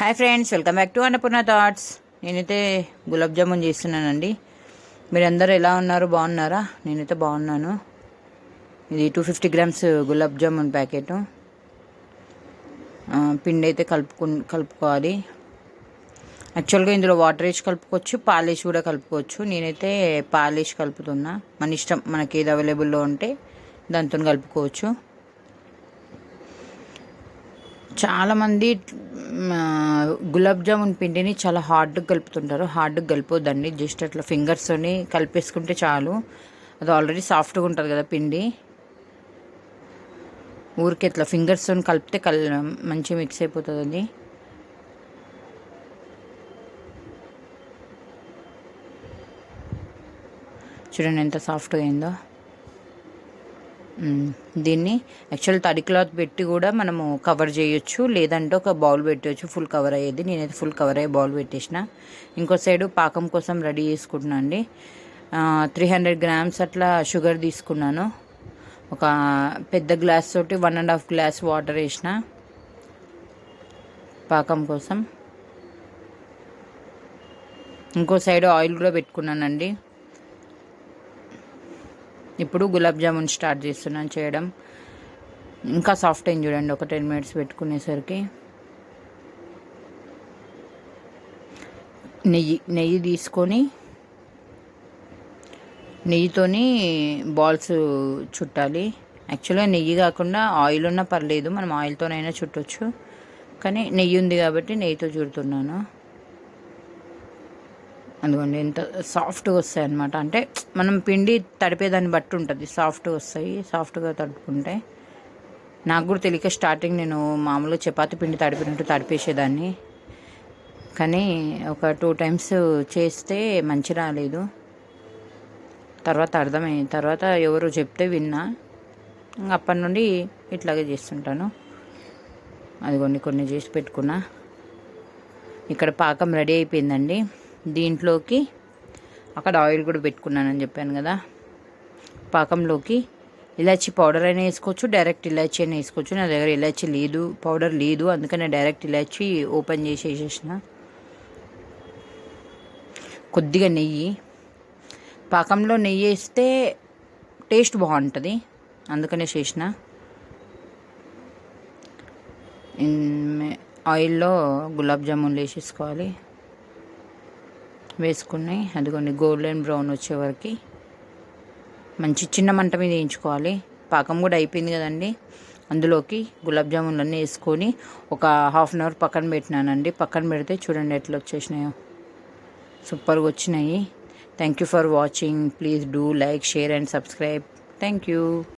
Hi friends welcome back to Annapurna thoughts. నేనైతే గులాబ్ జామున్ చేస్తున్నానండి. మీరందరూ ఎలా ఉన్నారు? బాగున్నారా? నేనైతే బాగున్నాను. ఇది two fifty grams gulab jamun packet. పిండి అయితే కలుపుకు కలుపుకోవాలి. యాక్చువల్గా ఇందులో వాటర్ వేసి కలుపుకోవచ్చు పాలేసి కూడా కలుపుకోవచ్చు. నేనైతే పాలేసి కలుపుతున్నా. మన ఇష్టం మనకి ఏది అవైలబుల్లో ఉంటే దాంతో కలుపుకోవచ్చు. చాలామంది గులాబ్ జామున్ పిండిని చాలా హార్డ్గా కలుపుతుంటారు. హార్డ్గా కలుపుదండి జస్ట్ అట్లా ఫింగర్స్తోని కలిపేసుకుంటే చాలు. అది ఆల్రెడీ సాఫ్ట్గా ఉంటుంది కదా పిండి. ఊరికి ఇట్లా ఫింగర్స్తో కలిపితే కల్ మంచిగా మిక్స్ అయిపోతుంది అది చూడండి ఎంత సాఫ్ట్గా అయిందో. దీన్ని యాక్చువల్ తడి క్లాత్ పెట్టి కూడా మనము కవర్ చేయొచ్చు. లేదంటే ఒక బౌల్ పెట్టవచ్చు ఫుల్ కవర్ అయ్యేది. నేనైతే ఫుల్ కవర్ అయ్యే బౌల్ పెట్టేసిన. ఇంకో సైడు పాకం కోసం రెడీ చేసుకుంటున్నాను అండి. త్రీ హండ్రెడ్ గ్రామ్స్ అట్లా షుగర్ తీసుకున్నాను. ఒక పెద్ద గ్లాస్ తోటి one and half glass water వేసిన పాకం కోసం. ఇంకో సైడ్ ఆయిల్ కూడా పెట్టుకున్నానండి. ఇప్పుడు గులాబ్ జామున్ స్టార్ట్ చేస్తున్నాను చేయడం. ఇంకా సాఫ్ట్ అయింది చూడండి ఒక టెన్ మినిట్స్ పెట్టుకునేసరికి. నెయ్యి నెయ్యి తీసుకొని నెయ్యితోని బాల్స్ చుట్టాలి. యాక్చువల్గా నెయ్యి కాకుండా ఆయిల్ ఉన్నా పర్లేదు మనం ఆయిల్తోనైనా చుట్టొచ్చు. కానీ నెయ్యి ఉంది కాబట్టి నెయ్యితో చుడుతున్నాను. అందుకోండి ఎంత సాఫ్ట్గా వస్తాయి అనమాట అంటే మనం పిండి తడిపేదాన్ని బట్టి ఉంటుంది. సాఫ్ట్గా వస్తాయి సాఫ్ట్గా తడుపుకుంటే. నాకు కూడా తెలియక స్టార్టింగ్ నేను మామూలుగా చపాతి పిండి తడిపినట్టు తడిపేసేదాన్ని. కానీ ఒక టూ టైమ్స్ చేస్తే మంచి రాలేదు. తర్వాత అర్థమైంది తర్వాత ఎవరు చెప్తే విన్నా. అప్పటి నుండి ఇట్లాగే చేస్తుంటాను. అదిగోండి కొన్ని చేసి పెట్టుకున్నా. ఇక్కడ పాకం రెడీ అయిపోయిందండి. దీంట్లోకి అక్కడ ఆయిల్ కూడా పెట్టుకున్నానని చెప్పాను కదా. పాకంలోకి ఇలాచి పౌడర్ అయినా వేసుకోవచ్చు డైరెక్ట్ ఇలాచి అయినా వేసుకోవచ్చు. నా దగ్గర ఇలాచి లేదు పౌడర్ లేదు అందుకనే డైరెక్ట్ ఇలాచి ఓపెన్ చేసి వేసేసిన. కొద్దిగా నెయ్యి. పాకంలో నెయ్యి వేస్తే టేస్ట్ బాగుంటుంది అందుకనే చేసిన. ఆయిల్లో గులాబ్ జామున్లు వేసేసుకోవాలి. వేసుకుని అదిగోండి గోల్డెన్ బ్రౌన్ వచ్చే వరకు. మంచి చిన్న మంట మీద వేయించుకోవాలి. పాకం కూడా అయిపోయింది కదండి. అందులోకి గులాబ్ జామున్లు అన్నీ వేసుకొని ఒక హాఫ్ అన్ అవర్ పక్కన పెట్టినానండి. పక్కన పెడితే చూడండి ఎట్లా వచ్చేసినాయో. సూపర్గా వచ్చినాయి. Thank you for watching please do like share and subscribe thank you